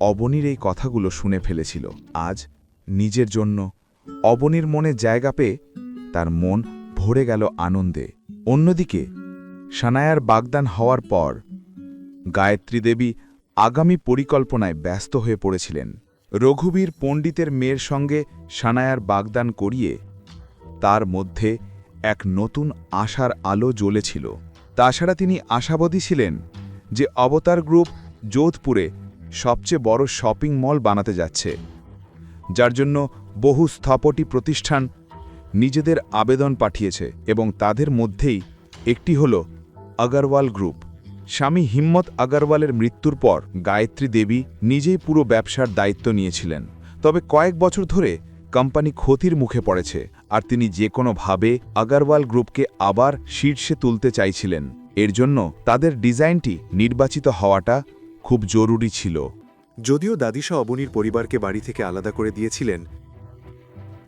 অবনীর এই কথাগুলো শুনে ফেলেছিল। আজ নিজের জন্য অবনীর মনে জায়গা পেয়ে তার মন ভরে গেল আনন্দে। অন্যদিকে সানায়ার বাগদান হওয়ার পর গায়ত্রী দেবী আগামী পরিকল্পনায় ব্যস্ত হয়ে পড়েছিলেন। রঘুবীর পণ্ডিতের মেয়ের সঙ্গে সানায়ার বাগদান করিয়ে তার মধ্যে এক নতুন আশার আলো জ্বলেছিল। তাছাড়া তিনি আশাবাদী ছিলেন যে অবতার গ্রুপ যোধপুরে সবচেয়ে বড় শপিং মল বানাতে যাচ্ছে, যার জন্য বহু স্থপতি প্রতিষ্ঠান নিজেদের আবেদন পাঠিয়েছে এবং তাদের মধ্যেই একটি হল আগরওয়াল গ্রুপ। স্বামী হিম্মত আগরওয়ালের মৃত্যুর পর গায়ত্রী দেবী নিজেই পুরো ব্যবসার দায়িত্ব নিয়েছিলেন। তবে কয়েক বছর ধরে কোম্পানি ক্ষতির মুখে পড়েছে আর তিনি যে কোনোভাবে আগরওয়াল গ্রুপকে আবার শীর্ষে তুলতে চাইছিলেন। এর জন্য তাদের ডিজাইনটি নির্বাচিত হওয়াটা খুব জরুরি ছিল। যদিও দাদিশা অবনীর পরিবারকে বাড়ি থেকে আলাদা করে দিয়েছিলেন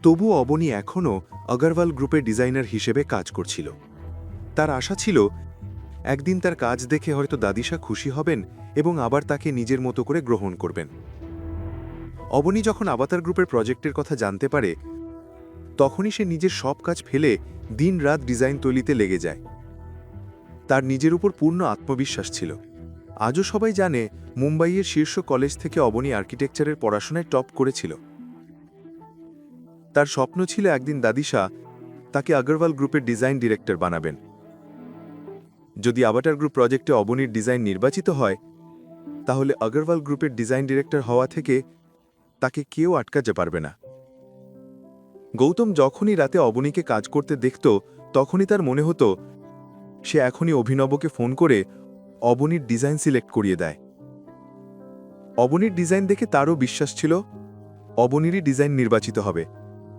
তবু অবনী এখনও আগরওয়াল গ্রুপের ডিজাইনার হিসেবে কাজ করছিল। তার আশা ছিল, একদিন তার কাজ দেখে হয়তো দাদিশা খুশি হবেন এবং আবার তাকে নিজের মতো করে গ্রহণ করবেন। অবনী যখন আবাতার গ্রুপের প্রজেক্টের কথা জানতে পারে, তখনই সে নিজের সব কাজ ফেলে দিন রাত ডিজাইন তৈরিতে লেগে যায়। তার নিজের উপর পূর্ণ আত্মবিশ্বাস ছিল। আজও সবাই জানে মুম্বাইয়ের শীর্ষ কলেজ থেকে অবনী আর্কিটেকচারের পড়াশোনায় টপ করেছিল। তার স্বপ্ন ছিল একদিন দাদিশা তাকে আগরওয়াল গ্রুপের ডিজাইন ডিরেক্টর বানাবেন। যদি আবাটার গ্রুপ প্রজেক্টে অবনীর ডিজাইন নির্বাচিত হয়, তাহলে আগরওয়াল গ্রুপের ডিজাইন ডিরেক্টর হওয়া থেকে তাকে কেউ আটকাতে পারবে না। গৌতম যখনই রাতে অবনীকে কাজ করতে দেখত, তখনই তার মনে হতো, সে এখনই অভিনবকে ফোন করে অবনীর ডিজাইন সিলেক্ট করিয়ে দেয়। অবনীর ডিজাইন দেখে তারও বিশ্বাস ছিল, অবনীরই ডিজাইন নির্বাচিত হবে,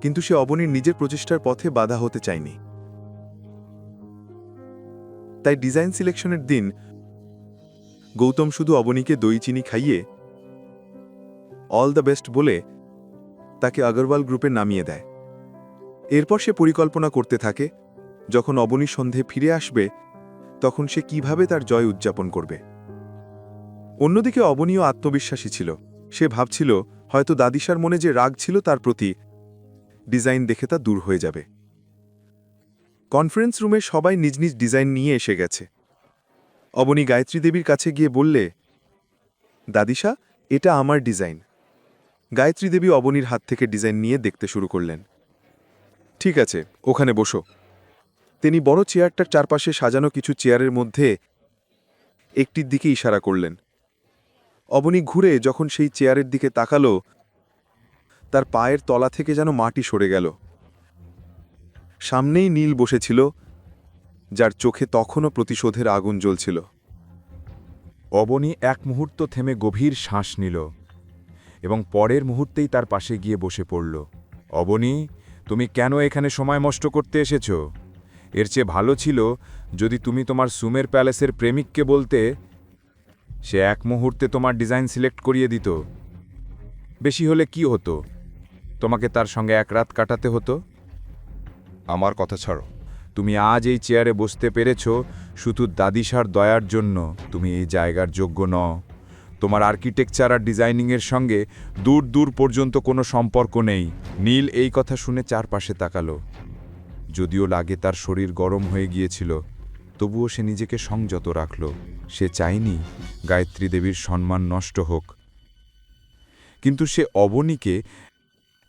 কিন্তু সে অবনীর নিজের প্রচেষ্টার পথে বাধা হতে চায়নি। তাই ডিজাইন সিলেকশনের দিন গৌতম শুধু অবনীকে দই চিনি খাইয়ে অল দ্য বেস্ট বলে তাকে আগরওয়াল গ্রুপে নামিয়ে দেয়। এরপর সে পরিকল্পনা করতে থাকে, যখন অবনী সন্ধে ফিরে আসবে তখন সে কীভাবে তার জয় উদযাপন করবে? অন্যদিকে অবনীয় আত্মবিশ্বাসী ছিল। সে ভাবছিল, হয়তো দাদিশার মনে যে রাগ ছিল তার প্রতি ডিজাইন দেখে তা দূর হয়ে যাবে। কনফারেন্স রুমে সবাই নিজ নিজ ডিজাইন নিয়ে এসে গেছে। অবনী গায়ত্রী দেবীর কাছে গিয়ে বললে, দাদিশা, এটা আমার ডিজাইন। গায়ত্রী দেবী অবনীর হাত থেকে ডিজাইন নিয়ে দেখতে শুরু করলেন। ঠিক আছে, ওখানে বসো। তিনি বড় চেয়ারটার চারপাশে সাজানো কিছু চেয়ারের মধ্যে একটির দিকে ইশারা করলেন। অবনী ঘুরে যখন সেই চেয়ারের দিকে তাকালো, তার পায়ের তলা থেকে যেন মাটি সরে গেল। সামনেই নীল বসেছিল, যার চোখে তখনও প্রতিশোধের আগুন জ্বলছিল। অবনী এক মুহূর্ত থেমে গভীর শ্বাস নিল এবং পরের মুহূর্তেই তার পাশে গিয়ে বসে পড়ল। অবনী, তুমি কেন এখানে সময় নষ্ট করতে এসেছ? এর চেয়ে ভালো ছিল যদি তুমি তোমার সুমের প্যালেসের প্রেমিককে বলতে সে এক মুহূর্তে তোমার ডিজাইন সিলেক্ট করিয়ে দিত। বেশি হলে কি হতো? তোমাকে তার সঙ্গে এক রাত কাটাতে হতো? আমার কথা ছাড়ো। তুমি আজ এই চেয়ারে বসতে পেরেছ শুধু দাদিসার দয়ার জন্য তুমি এই জায়গার যোগ্য নও। তোমার আর্কিটেকচার আর ডিজাইনিংয়ের সঙ্গে দূর দূর পর্যন্ত কোনো সম্পর্ক নেই। নীল এই কথা শুনে চারপাশে তাকালো। যদিও লাগে তার শরীর গরম হয়ে গিয়েছিল, তবুও সে নিজেকে সংযত রাখল। সে চায়নি গায়ত্রী দেবীর সম্মান নষ্ট হোক। কিন্তু সে অবনীকে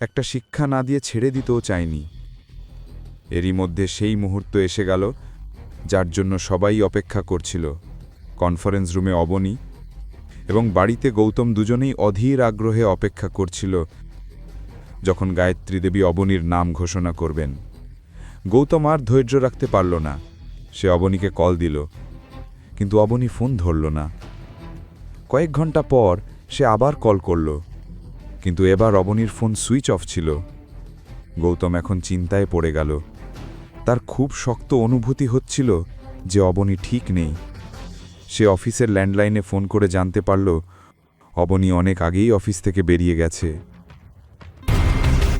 একটা শিক্ষা না দিয়ে ছেড়ে দিতেও চায়নি। এরই মধ্যে সেই মুহূর্ত এসে গেল, যার জন্য সবাই অপেক্ষা করছিল। কনফারেন্স রুমে অবনী এবং বাড়িতে গৌতম দুজনেই অধীর আগ্রহে অপেক্ষা করছিল, যখন গায়ত্রী দেবী অবনীর নাম ঘোষণা করবেন। গৌতম আর ধৈর্য রাখতে পারল না। সে অবনীকে কল দিল, কিন্তু অবনী ফোন ধরল না। কয়েক ঘণ্টা পর সে আবার কল করল, কিন্তু এবার অবনীর ফোন সুইচ অফ ছিল। গৌতম এখন চিন্তায় পড়ে গেল। তার খুব শক্ত অনুভূতি হচ্ছিল যে অবনী ঠিক নেই। সে অফিসের ল্যান্ডলাইনে ফোন করে জানতে পারল, অবনী অনেক আগেই অফিস থেকে বেরিয়ে গেছে।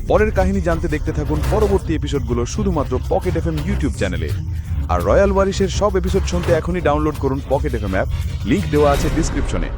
পরের কাহিনী জানতে দেখতে থাকুন পরবর্তী এপিসোডগুলো শুধুমাত্র পকেট এফএম ইউটিউব চ্যানেলে। আর রয়্যাল ওয়ারিশের সব এপিসোড শুনতে এখনই ডাউনলোড করুন পকেট এফ অ্যাপ। লিংক দেওয়া আছে ডিসক্রিপশনে